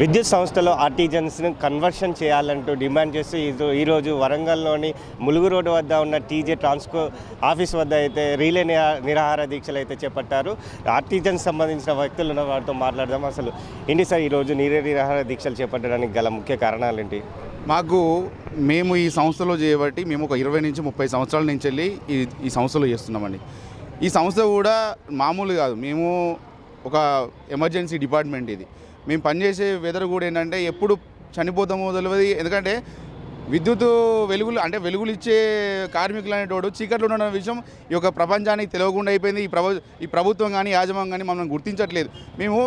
విద్యుత్ సంస్థలో ఆర్టిజన్స్ను కన్వర్షన్ చేయాలంటూ డిమాండ్ చేస్తూ ఈరో- ఈరోజు వరంగల్లోని ములుగు రోడ్డు వద్ద ఉన్న టీజే ట్రాన్స్కో ఆఫీస్ వద్ద అయితే రీలే నిరాహార దీక్షలు అయితే చేపట్టారు. ఆర్టిజన్స్ సంబంధించిన వ్యక్తులు ఉన్న వారితో మాట్లాడదాం. అసలు ఏంటి సార్ ఈరోజు నీరే నిరాహార దీక్షలు చేపట్టడానికి గల ముఖ్య కారణాలు ఏంటి మాకు మేము ఈ సంస్థలో చేయబట్టి మేము ఒక ఇరవై నుంచి ముప్పై సంవత్సరాల నుంచి వెళ్ళి ఈ ఈ సంస్థలో చేస్తున్నామండి. ఈ సంస్థ కూడా మామూలు కాదు. మేము ఒక ఎమర్జెన్సీ డిపార్ట్మెంట్ ఇది. మేము పనిచేసే వెదర్ కూడా ఏంటంటే ఎప్పుడు చనిపోతామో తెలియదు ఎందుకంటే విద్యుత్ వెలుగులు అంటే వెలుగులు ఇచ్చే కార్మికులు అనేటోడు చీకట్లో ఉన్న విషయం ఈ యొక్క ప్రపంచానికి తెలియకుండా అయిపోయింది. ఈ ప్రభు ఈ ప్రభుత్వం కానీ యాజమాన్యం కానీ మమ్మల్ని గుర్తించట్లేదు. మేము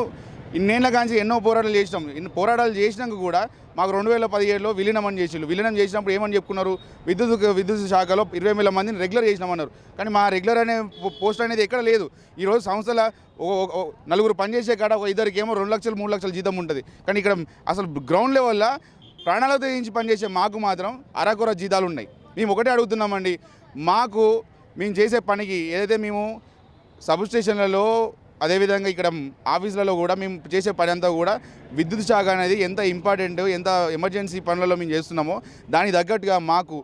ఇన్నేళ్ళ కాంచి ఎన్నో పోరాటాలు చేసినాం. ఇన్ని పోరాటాలు చేసినాక కూడా మాకు రెండు వేల పదిహేడులో విలీనం చేసిండు విలీనం చేసినప్పుడు ఏమని చెప్పుకున్నారు? విద్యుత్ విద్యుత్ శాఖలో ఇరవై వేల మందిని రెగ్యులర్ చేసినామన్నారు. కానీ మా రెగ్యులర్ అనే పోస్ట్ అనేది ఎక్కడ లేదు. ఈరోజు సంస్థల ఓ- నలుగురు పనిచేసే కాడ ఒక ఇద్దరికి ఏమో రెండు లక్షలు మూడు లక్షల జీతం ఉంటుంది. కానీ ఇక్కడ అసలు గ్రౌండ్ లెవెల్లో ప్రాణాలతో తెగించి పనిచేసే మాకు మాత్రం అరకొర జీతాలు ఉన్నాయి. మేము ఒకటే అడుగుతున్నామండి. మాకు మేము చేసే పనికి ఏదైతే మేము సబ్ స్టేషన్లలో అదేవిధంగా ఇక్కడ ఆఫీసులలో కూడా మేము చేసే పని అంతా కూడా విద్యుత్ శాఖ అనేది ఎంత ఇంపార్టెంట్ ఎంత ఎమర్జెన్సీ పనులలో మేము చేస్తున్నామో దానికి తగ్గట్టుగా మాకు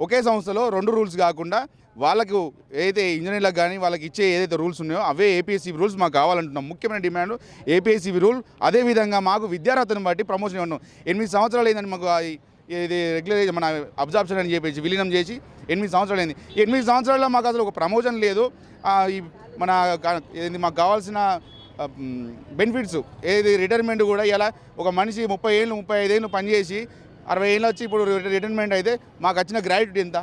ఒకే సంస్థలో రెండు రూల్స్ కాకుండా వాళ్ళకు ఏదైతే ఇంజనీర్లకు కానీ వాళ్ళకి ఇచ్చే ఏదైతే రూల్స్ ఉన్నాయో అవే ఏపీఎస్సీ రూల్స్ మాకు కావాలంటున్నాం. ముఖ్యమైన డిమాండ్ ఏపీఎస్సీ రూల్ అదేవిధంగా మాకు విద్యార్హతను బట్టి ప్రమోషన్ ఇవ్వడం ఎనిమిది సంవత్సరాలు అయిందని మాకు ఇది రెగ్యులర్ మన అబ్జార్ప్షన్ అని చెప్పేసి విలీనం చేసి ఎనిమిది సంవత్సరాలు అయింది. ఎనిమిది సంవత్సరాల్లో మాకు అసలు ఒక ప్రమోషన్ లేదు. ఈ మన ఏంది మాకు కావాల్సిన బెనిఫిట్స్ ఏది రిటైర్మెంట్ కూడా ఇలా ఒక మనిషి ముప్పై ఏళ్ళు ముప్పై ఐదేళ్ళు పనిచేసి అరవై ఏళ్ళు వచ్చి ఇప్పుడు రిటైర్మెంట్ అయితే మాకు వచ్చిన గ్రాడ్యుటీ ఎంత?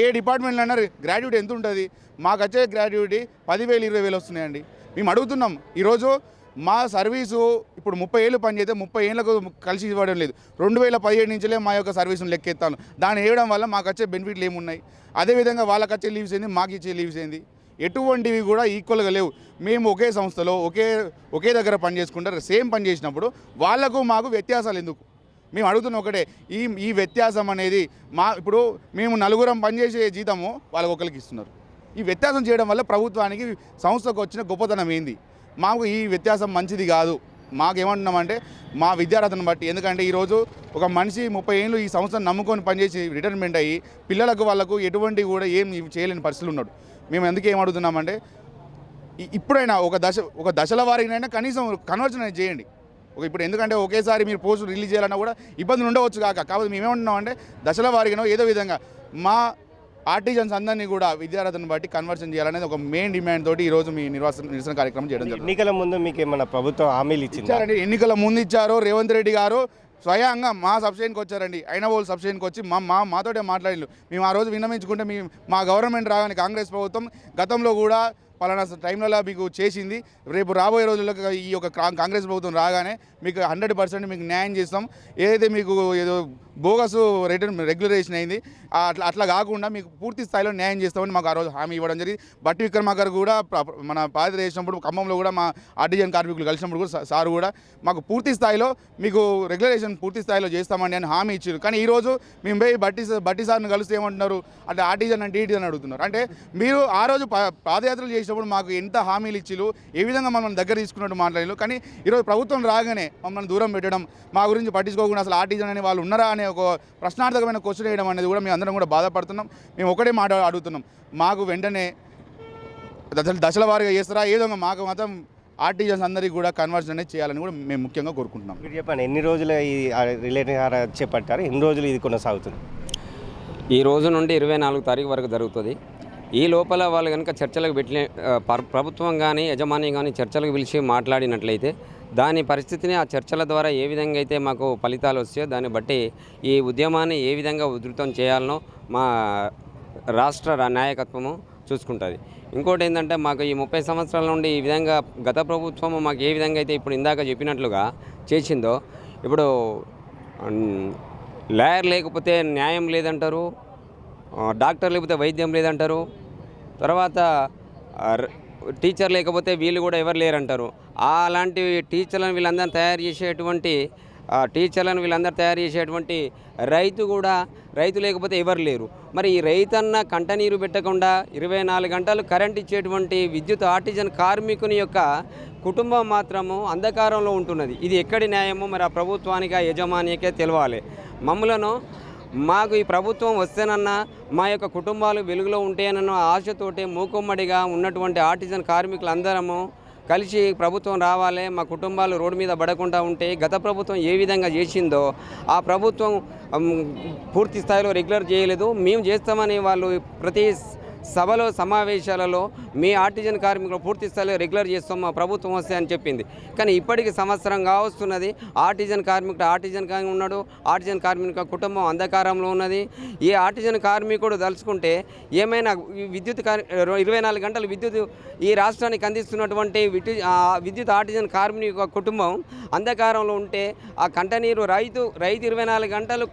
ఏ డిపార్ట్మెంట్లో అన్నారు గ్రాడ్యుటీ ఎంత ఉంటుంది? మాకు వచ్చే గ్రాడ్యుటీ పదివేలు ఇరవై వేలు వస్తున్నాయండి. మేము అడుగుతున్నాం. ఈరోజు మా సర్వీసు ఇప్పుడు ముప్పై ఏళ్ళు పనిచేస్తే ముప్పై ఏళ్ళకు కలిసి ఇవ్వడం లేదు. రెండు వేల పదిహేడు నుంచిలే మా యొక్క సర్వీసును లెక్కెత్తాను. దాన్ని వేయడం వల్ల మాకు వచ్చే బెనిఫిట్లు ఏమున్నాయి? అదేవిధంగా వాళ్ళకి వచ్చే లీవ్స్ ఏంది? మాకు ఇచ్చే లీవ్స్ ఏంది? ఎటువంటివి కూడా ఈక్వల్గా లేవు. మేము ఒకే సంస్థలో ఒకే ఒకే దగ్గర పని చేసుకుంటారు సేమ్ పని చేసినప్పుడు వాళ్ళకు మాకు వ్యత్యాసాలు ఎందుకు? మేము అడుగుతున్న ఒకటే ఈ ఈ వ్యత్యాసం అనేది మా ఇప్పుడు మేము నలుగురం పనిచేసే జీతము వాళ్ళకి ఒకరికి ఇస్తున్నారు. ఈ వ్యత్యాసం చేయడం వల్ల ప్రభుత్వానికి సంస్థకు వచ్చిన గొప్పతనం ఏంది? మాకు ఈ వ్యత్యాసం మంచిది కాదు. మాకేమంటున్నామంటే మా విద్యార్థులను బట్టి. ఎందుకంటే ఈరోజు ఒక మనిషి ముప్పై ఏళ్ళు ఈ సంస్థను నమ్ముకొని పనిచేసి రిటైర్మెంట్ అయ్యి పిల్లలకు వాళ్ళకు ఎటువంటి కూడా ఏం చేయలేని పరిస్థితులు ఉన్నాడు. మేము ఎందుకు ఏం అడుగుతున్నామంటే ఇప్పుడైనా ఒక దశ ఒక దశల వారినైనా కనీసం కన్వర్షన్ అనేది చేయండి. ఒక ఇప్పుడు ఎందుకంటే ఒకేసారి మీరు పోస్ట్ రిలీజ్ చేయాలన్నా కూడా ఇబ్బందులు ఉండవచ్చు కాక. కాబట్టి మేమేమంటున్నాం అంటే దశల వారిగానో ఏదో విధంగా మా ఆర్టిజన్స్ అందరినీ కూడా విద్యార్థులను బట్టి కన్వర్షన్ చేయాలనేది ఒక మెయిన్ డిమాండ్ తోటి ఈరోజు మీ నిర్వాసన నిరసన కార్యక్రమం చేయడం జరిగింది. ఎన్నికల ముందు మీకు ఏమైనా ప్రభుత్వం హామీలు ఇచ్చిందా? ఎన్నికల ముందు ఇచ్చారు. రేవంత్ రెడ్డి గారు స్వయంగా మా సబ్స్టేషన్కి వచ్చారండి. అయిన వాళ్ళు సబ్స్టేషన్కి వచ్చి మా మా మాతోటే మాట్లాడిండు మేము ఆ రోజు విన్నమించుకుంటే మీ మా గవర్నమెంట్ రాగానే కాంగ్రెస్ ప్రభుత్వం గతంలో కూడా పలానా టైంలలో మీకు చేసింది. రేపు రాబోయే రోజుల్లో ఈ యొక్క కాంగ్రెస్ ప్రభుత్వం రాగానే మీకు హండ్రెడ్ పర్సెంట్ మీకు న్యాయం చేస్తాం. ఏదైతే మీకు ఏదో బోగస్ రిటర్న్ రెగ్యులరేషన్ అయింది. అట్లా అట్లా కాకుండా మీకు పూర్తి స్థాయిలో న్యాయం చేస్తామని మాకు ఆ రోజు హామీ ఇవ్వడం జరిగింది. బట్టి విక్రమార్కర్ కూడా మన పాదయాత్ర చేసినప్పుడు ఖమ్మంలో కూడా మా ఆర్టిజన్ కార్మికులు కలిసినప్పుడు కూడా సార్ కూడా మాకు పూర్తి స్థాయిలో మీకు రెగ్యులేషన్ పూర్తి స్థాయిలో చేస్తామండి అని హామీ ఇచ్చారు. కానీ ఈరోజు మేము పోయి బట్టి బట్టి సార్ని కలిస్తే ఏమంటున్నారు? అంటే ఆర్టీజన్ అంటే ఈటిజన్ అడుగుతున్నారు. అంటే మీరు ఆ రోజు పా- పాదయాత్రలు చేసినప్పుడు మాకు ఎంత హామీలు ఇచ్చిరు ఏ విధంగా మమ్మల్ని దగ్గర తీసుకున్నట్టు మాట్లాడారు కానీ ఈరోజు ప్రభుత్వం రాగానే మమ్మల్ని దూరం పెట్టడం మా గురించి పట్టించుకోకుండా అసలు ఆర్టీజన్ అనే వాళ్ళు ఉన్నారా అని ఒక ప్రశ్నార్థకమైన క్వశ్చన్ వేయడం అనేది కూడా మేము అందరం కూడా బాధపడుతున్నాం. మేము ఒకటే మాట అడుగుతున్నాం. మాకు వెంటనే దశల దశల వారీగా చేస్తారా ఏదో మాకు మాత్రం ఆర్టిజన్స్ అందరికీ కూడా కన్వర్షన్ అనేది చేయాలని కూడా మేము ముఖ్యంగా కోరుకుంటున్నాం. మీరు చెప్పండి ఎన్ని రోజులు ఈ రిలే నిరాహార చేపట్టారు? ఎన్ని రోజులు ఇది కొనసాగుతుంది? ఈ రోజు నుండి ఇరవై నాలుగు తారీఖు వరకు జరుగుతుంది. ఈ లోపల వాళ్ళు కనుక చర్చలకు పెట్టిన ప్రభుత్వం కానీ యజమాని కానీ చర్చలకు పిలిచి మాట్లాడినట్లయితే దాని పరిస్థితిని ఆ చర్చల ద్వారా ఏ విధంగా అయితే మాకు ఫలితాలు వస్తాయో దాన్ని బట్టి ఈ ఉద్యమాన్ని ఏ విధంగా ఉధృతం చేయాలనో మా రాష్ట్ర నాయకత్వము చూసుకుంటుంది. ఇంకోటి ఏంటంటే మాకు ఈ ముప్పై సంవత్సరాల నుండి ఈ విధంగా గత ప్రభుత్వం మాకు ఏ విధంగా అయితే ఇప్పుడు ఇందాక చెప్పినట్లుగా చేసిందో ఇప్పుడు లాయర్ లేకపోతే న్యాయం లేదంటారు డాక్టర్ లేకపోతే వైద్యం లేదంటారు తర్వాత టీచర్ లేకపోతే వీళ్ళు కూడా ఎవరు లేరంటారు? అలాంటి టీచర్లను వీళ్ళందరూ తయారు చేసేటువంటి టీచర్లను వీళ్ళందరూ తయారు చేసేటువంటి రైతు కూడా రైతు లేకపోతే ఎవరు లేరు. మరి ఈ రైతన్న కంటనీరు పెట్టకుండా ఇరవై నాలుగు గంటలు కరెంట్ ఇచ్చేటువంటి విద్యుత్ ఆర్టిజన్ కార్మికుని యొక్క కుటుంబం మాత్రము అంధకారంలో ఉంటున్నది. ఇది ఎక్కడి న్యాయమో మరి ఆ ప్రభుత్వానికి ఆ యజమానికే తెలవాలి. మమ్మలను మాకు ఈ ప్రభుత్వం వస్తేనన్నా మా యొక్క కుటుంబాలు వెలుగులో ఉంటాయనన్న ఆశతోటి మూకుమ్మడిగా ఉన్నటువంటి ఆర్టిజన్ కార్మికులందరము కలిసి ప్రభుత్వం రావాలి మా కుటుంబాలు రోడ్డు మీద పడకుండా ఉంటే గత ప్రభుత్వం ఏ విధంగా చేసిందో ఆ ప్రభుత్వం పూర్తి స్థాయిలో రెగ్యులర్ చేయలేదు. మేము చేస్తామని వాళ్ళు ప్రతి సభలో సమావేశాలలో మీ ఆర్టిజన్ కార్మికులు పూర్తి స్థాయిలో రెగ్యులర్ చేస్తాం మా ప్రభుత్వం వస్తే అని చెప్పింది. కానీ ఇప్పటికి సంవత్సరం కావస్తున్నది ఆర్టిజన్ కార్మికుడు ఆర్టిజన్ ఉన్నాడు ఆర్టిజన్ కార్మిక కుటుంబం అంధకారంలో ఉన్నది. ఈ ఆర్టిజన్ కార్మికుడు దలుచుకుంటే ఏమైనా విద్యుత్ కార్ ఇరవై నాలుగు గంటలు విద్యుత్ ఈ రాష్ట్రానికి అందిస్తున్నటువంటి విద్యుత్ ఆర్టిజన్ కార్మిక కుటుంబం అంధకారంలో ఉంటే ఆ కంటనీరు రైతు రైతు ఇరవై నాలుగు గంటలు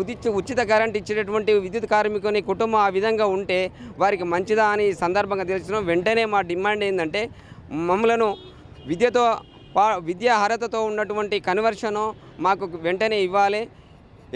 ఉచిత ఉచిత కరెంట్ ఇచ్చేటటువంటి విద్యుత్ కార్మికుని కుటుంబం ఆ విధంగా ఉంటే వారికి మంచిదా అని ఈ సందర్భంగా తెలిసిన వెంటనే మా డిమాండ్ ఏంటంటే మమ్మలను విద్యతో పా విద్యా అర్హతతో ఉన్నటువంటి కన్వర్షను మాకు వెంటనే ఇవ్వాలి.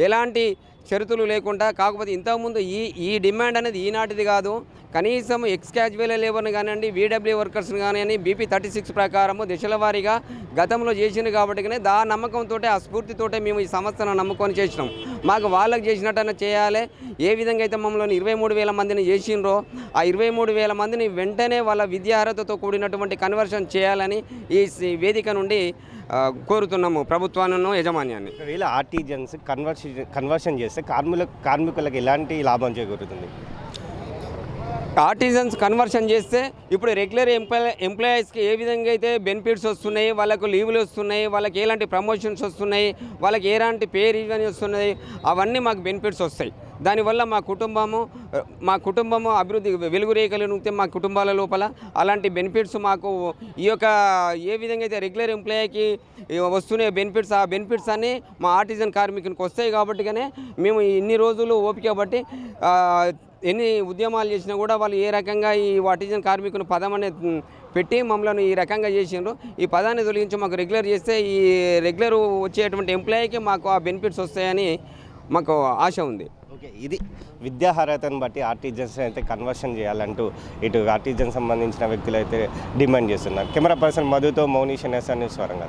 ఎలాంటి షరతులు లేకుండా కాకపోతే ఇంతకుముందు ఈ ఈ డిమాండ్ అనేది ఈనాటిది కాదు. కనీసం ఎక్స్ క్యాజువల్ లేబర్ని కానివ్వండి వీడబ్ల్యూ వర్కర్స్ని కానివ్వండి బీపీ థర్టీ సిక్స్ ప్రకారము దశల వారీగా గతంలో చేసింది కాబట్టి దా నమ్మకంతో ఆ స్ఫూర్తితోటే మేము ఈ సంస్థను నమ్ముకొని చేసినాం. మాకు వాళ్ళకి చేసినట్టయినా చేయాలి. ఏ విధంగా అయితే మమ్మల్ని ఇరవై మూడు వేల మందిని చేసిండ్రో ఆ ఇరవై మూడు వేల మందిని వెంటనే వాళ్ళ విద్యా అర్హతతో కూడినటువంటి కన్వర్షన్ చేయాలని ఈ వేదిక నుండి కోరుతున్నాము ప్రభుత్వాన్ని యజమాన్యాన్ని. వీళ్ళ ఆర్టీజన్స్ కన్వర్షన్ కన్వర్షన్ చేస్తే కార్మికుల కార్మికులకు ఎలాంటి లాభం చేకూరుతుంది? ఆర్టిజన్స్ కన్వర్షన్ చేస్తే ఇప్పుడు రెగ్యులర్ ఎంప్లాయ్ ఎంప్లాయీస్కి ఏ విధంగా అయితే బెనిఫిట్స్ వస్తున్నాయి వాళ్ళకు లీవులు వస్తున్నాయి వాళ్ళకి ఎలాంటి ప్రమోషన్స్ వస్తున్నాయి వాళ్ళకి ఎలాంటి పే రివిజన్ వస్తున్నాయి అవన్నీ మాకు బెనిఫిట్స్ వస్తాయి. దానివల్ల మా కుటుంబము మా కుటుంబము అభివృద్ధి వెలుగు రేఖలు మా కుటుంబాల లోపల అలాంటి బెనిఫిట్స్ మాకు ఈ యొక్క ఏ విధంగా అయితే రెగ్యులర్ ఎంప్లాయీకి వస్తున్నాయి బెనిఫిట్స్ ఆ బెనిఫిట్స్ అన్నీ మా ఆర్టిజన్ కార్మికునికి వస్తాయి కాబట్టిగానే మేము ఇన్ని రోజులు ఓపిక బట్టి ఎన్ని ఉద్యమాలు చేసినా కూడా వాళ్ళు ఏ రకంగా ఈ వాటిజన్ కార్మికుని పదం అనేది పెట్టి మమ్మల్ని ఈ రకంగా చేసిండ్రు. ఈ పదాన్ని తొలగించి మాకు రెగ్యులర్ చేస్తే ఈ రెగ్యులర్ వచ్చేటువంటి ఎంప్లాయీకి మాకు ఆ బెనిఫిట్స్ వస్తాయని మాకు ఆశ ఉంది. ఓకే ఇది విద్యార్హతను బట్టి ఆర్టిజన్స్ అయితే కన్వర్షన్ చేయాలంటూ ఇటు ఆర్టిజన్ సంబంధించిన వ్యక్తులు అయితే డిమాండ్ చేస్తున్నారు. Camera person మధుతో Mounish అనేసాన్ని స్వరంగా